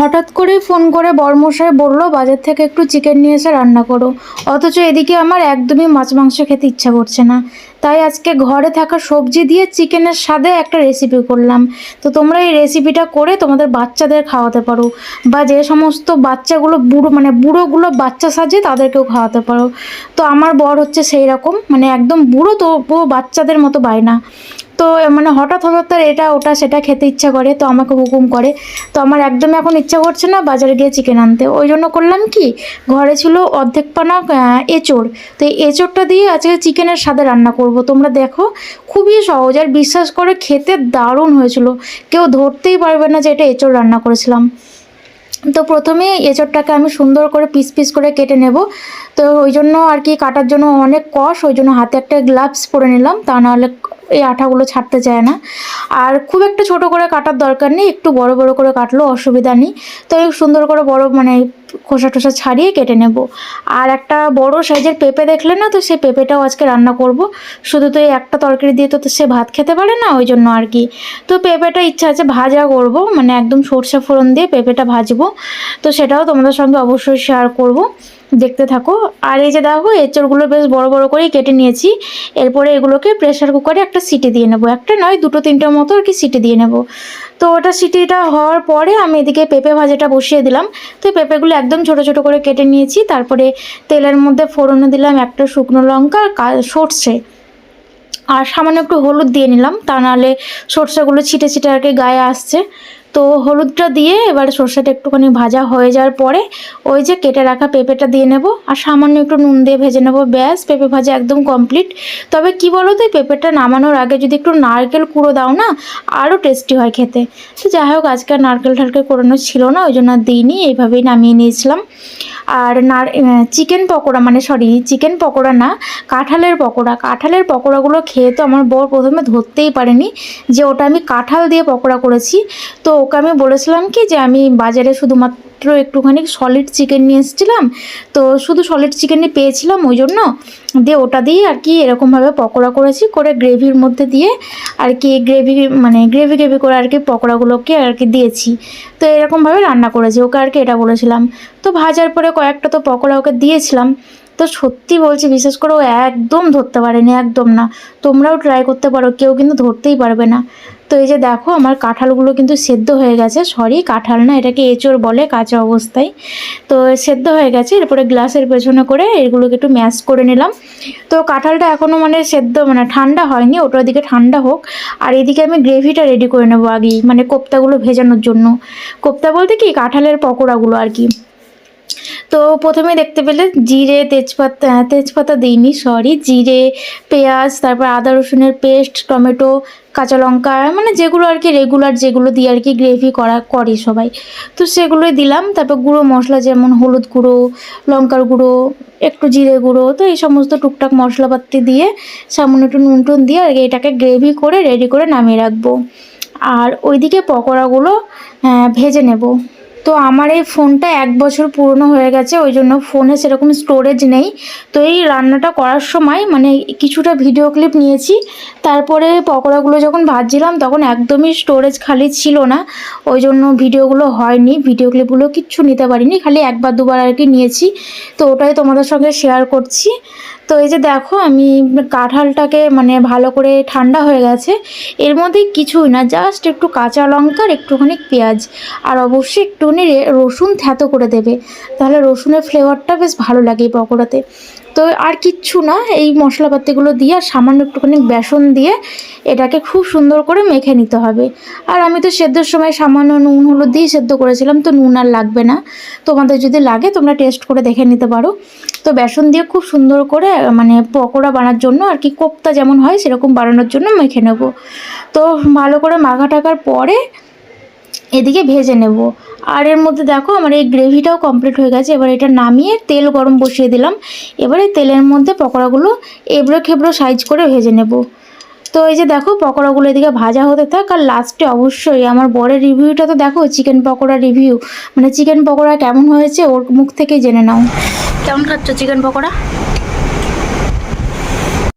হঠাৎ করেই ফোন করে বরমশাই বলল, বাজার থেকে একটু চিকেন নিয়ে এসে রান্না করো। অথচ এদিকে আমার একদমই মাছ মাংস খেতে ইচ্ছা করছে না। তাই আজকে ঘরে থাকা সবজি দিয়ে চিকেনের স্বাদে একটা রেসিপি করলাম। তো তোমরা এই রেসিপিটা করে তোমাদের বাচ্চাদের খাওয়াতে পারো বা যে সমস্ত বাচ্চাগুলো বুড়ো মানে বুড়োগুলো বাচ্চা সাজে তাদেরকেও খাওয়াতে পারো। তো আমার বর হচ্ছে সেই রকম মানে একদম বুড়ো তো পুরো বাচ্চাদের মতো বায়না তো মানে হঠাৎ হঠাৎ তার এটা, ওটা, সেটা খেতে ইচ্ছা করে, তো আমাকে হুকুম করে। তো আমার একদম এখন ইচ্ছা করছে না বাজারে গিয়ে চিকেন আনতে। ওই জন্য করলাম কি, ঘরে ছিল অর্ধেক পানা এঁচোড়। তো এই এঁচোড়টা দিয়ে আজকে চিকেনের স্বাদে রান্না করব। তোমরা দেখো, খুবই সহজ। আর বিশ্বাস করে, খেতে দারুণ হয়েছিল। কেউ ধরতেই পারবে না যে এটা এঁচোড় রান্না করেছিলাম। তো প্রথমে এঁচড়টাকে আমি সুন্দর করে পিস পিস করে কেটে নেব। তো ওই জন্য আর কি কাটার জন্য অনেক কষ, ওই জন্য হাতে একটা গ্লাভস পরে নিলাম। তা নাহলে এই আঠাগুলো ছাড়তে চায় না। আর খুব একটা ছোট করে কাটার দরকার নেই, একটু বড় বড় করে কাটলেও অসুবিধা নেই। তো সুন্দর করে বড় মানে খোসা টোসা ছাড়িয়ে কেটে নেব। আর একটা বড় সাইজের পেঁপে দেখলে না, তো সে পেঁপেটাও আজকে রান্না করব। শুধু তো এই একটা তরকারি দিয়ে তো তো সে ভাত খেতে পারে না, ওই জন্য আর কি। তো পেঁপেটা ইচ্ছা আছে ভাজা করব মানে একদম সর্ষে ফোড়ন দিয়ে পেঁপেটা ভাজবো। তো সেটাও তোমাদের সঙ্গে অবশ্যই শেয়ার করব। দেখতে থাকো। আর এই যে দেখো, এঁচড়গুলো বেশ বড় বড় করেই কেটে নিয়েছি। এরপরে এগুলোকে প্রেশার কুকারে একটা সিটি দিয়ে নেব। একটা নয়, দুটো তিনটের মতো আর কি সিটি দিয়ে নেব। তো ওটা সিটিটা হওয়ার পরে আমি এদিকে পেঁপে ভাজাটা বসিয়ে দিলাম। তো পেঁপেগুলো একদম ছোট ছোট করে কেটে নিয়েছি। তারপরে তেলের মধ্যে ফোড়নে দিলাম একটা শুকনো লঙ্কা আর সর্ষে। আর সামান্য একটু হলুদ দিয়ে নিলাম। তা নাহলে সর্ষেগুলো ছিটে ছিটে আর কি গায়ে আসছে। তো হলুদটা দিয়ে এবার সর্ষেটা একটুখানি ভাজা হয়ে যাওয়ার পরে ওই যে কেটে রাখা পেঁপেটা দিয়ে নেব আর সামান্য একটু নুন দিয়ে ভেজে নেব। ব্যাস, পেঁপে ভাজা একদম কমপ্লিট তবে কি বলো তো পেঁপেটা নামানোর আগে যদি একটু নারকেল কুড়ো দাও না আরও টেস্টি হয় খেতে। তো যাই হোক, আজকে নারকেল টারকেল কোরানো ছিল না, ওই জন্য দিইনি, এইভাবেই নামিয়ে নিয়েছিলাম। আর না চিকেন পকোড়া মানে সরি চিকেন পকোড়া না, কাঁঠালের পকোড়া। কাঁঠালের পকোড়াগুলো খেয়ে তো আমার বর প্রথমে ধরতেই পারেনি যে ওটা আমি কাঁঠাল দিয়ে পকোড়া করেছি। তো ওকে আমি বলেছিলাম কি যে আমি বাজারে শুধুমাত্র একটুখানি সলিড চিকেন নিয়ে এসেছিলাম। তো শুধু সলিড চিকেনই পেয়েছিলাম ওই জন্য। দিয়ে ওটা দিয়ে আর কি এরকমভাবে পকোড়া করেছি, করে গ্রেভির মধ্যে দিয়ে আর কি গ্রেভি মানে গ্রেভি গ্রেভি করে আর কি পকোড়াগুলোকে আর কি দিয়েছি। তো এরকমভাবে রান্না করেছি, ওকে আর কি এটা বলেছিলাম। তো ভাজার পরে কয়েকটা তো পকোড়া ওকে দিয়েছিলাম। তো সত্যি বলছি, বিশেষ করে ও একদম ধরতে পারেনি, একদম না। তোমরাও ট্রাই করতে পারো, কেউ কিন্তু ধরতেই পারবে না। তো এই যে দেখো, আমার কাঁঠালগুলো কিন্তু সেদ্ধ হয়ে গেছে সরি কাঁঠাল না, এটাকে এঁচড় বলে, কাঁচা অবস্থায়। তো সেদ্ধ হয়ে গেছে, এরপরে গ্লাসের পেছনে করে এগুলোকে একটু ম্যাশ করে নিলাম। তো কাঁঠালটা এখনও মানে সেদ্ধ মানে ঠান্ডা হয়নি, ওটার দিকে ঠান্ডা হোক। আর এদিকে আমি গ্রেভিটা রেডি করে নেব আগেই মানে কোপ্তাগুলো ভেজানোর জন্য। কোপ্তা বলতে কি, কাঁঠালের পকোড়াগুলো আর কি। তো প্রথমে দেখতে পেলে জিরে তেজপাতা তেজপাতা দিইনি সরি জিরে পেঁয়াজ তারপর আদা রসুনের পেস্ট টমেটো কাঁচা লঙ্কা মানে যেগুলো আর কি রেগুলার যেগুলো দিয়ে আর কি গ্রেভি করা করে সবাই। তো সেগুলোই দিলাম তারপর গুঁড়ো মশলা যেমন হলুদ গুঁড়ো লঙ্কার গুঁড়ো একটু জিরে গুঁড়ো তো এই সমস্ত টুকটাক মশলাপাতি দিয়ে সামান্য একটু নুন টুন দিয়ে আর এটাকে গ্রেভি করে রেডি করে নামিয়ে রাখব। আর ওইদিকে পকোড়াগুলো আহ, ভেজে নেব। তো আমার এই ফোনটা এক বছর পুরনো হয়ে গেছে, ওই জন্য ফোনে সেরকম স্টোরেজ নেই। তো এই রান্নাটা করার সময় মানে কিছুটা ভিডিও ক্লিপ নিয়েছি, তারপরে পকোড়াগুলো যখন ভাজছিলাম তখন একদমই স্টোরেজ খালি ছিল না, ওই জন্য ভিডিওগুলো হয়নি ভিডিও ক্লিপগুলো কিচ্ছু নিতে পারিনি, খালি একবার দুবার আর কি নিয়েছি। তো ওটাই তোমাদের সঙ্গে শেয়ার করছি। তো এই যে দেখো আমি কাঁঠালটাকে মানে ভালো করে ঠান্ডা হয়ে গেছে, এর মধ্যে কিছুই না জাস্ট একটু কাঁচা লঙ্কার একটুখানি পেঁয়াজ, আর অবশ্যই একটুখানি রে- রসুন থ্যাতো করে দেবে। তাহলে রসুনের ফ্লেভারটা বেশ ভালো লাগে এই পকোড়াতে। তো আর কিচ্ছু না, এই মশলাপাতিগুলো দিয়ে আর সামান্য একটুখানি বেসন দিয়ে এটাকে খুব সুন্দর করে মেখে নিতে হবে। আর আমি তো সেদ্ধর সময় সামান্য নুন, হলুদ দিয়ে সেদ্ধ করেছিলাম, তো নুন আর লাগবে না। তোমাদের যদি লাগে, তোমরা টেস্ট করে দেখে নিতে পারো। তো বেসন দিয়ে খুব সুন্দর করে মানে পকোড়া বানার জন্য আর কি, কোপ্তা যেমন হয়, সেরকম বানানোর জন্য মেখে নেব। তো ভালো করে মাখা টাকার পরে এদিকে ভেজে নেব। আর এর মধ্যে দেখো আমার এই গ্রেভিটাও কমপ্লিট হয়ে গেছে। এবার এটা নামিয়ে তেল গরম বসিয়ে দিলাম। এবারে তেলের মধ্যে পকোড়াগুলো এবড়ো খেবড়ো সাইজ করে ভেজে নেব। তো এই যে দেখো পকোড়াগুলো এদিকে ভাজা হতে থাক আর লাস্টে অবশ্যই আমার বরের রিভিউটা তো দেখো চিকেন পকোড়া রিভিউ মানে চিকেন পকোড়া কেমন হয়েছে ওর মুখ থেকেই জেনে নাও। কেমন খাচ্ছ চিকেন পকোড়া?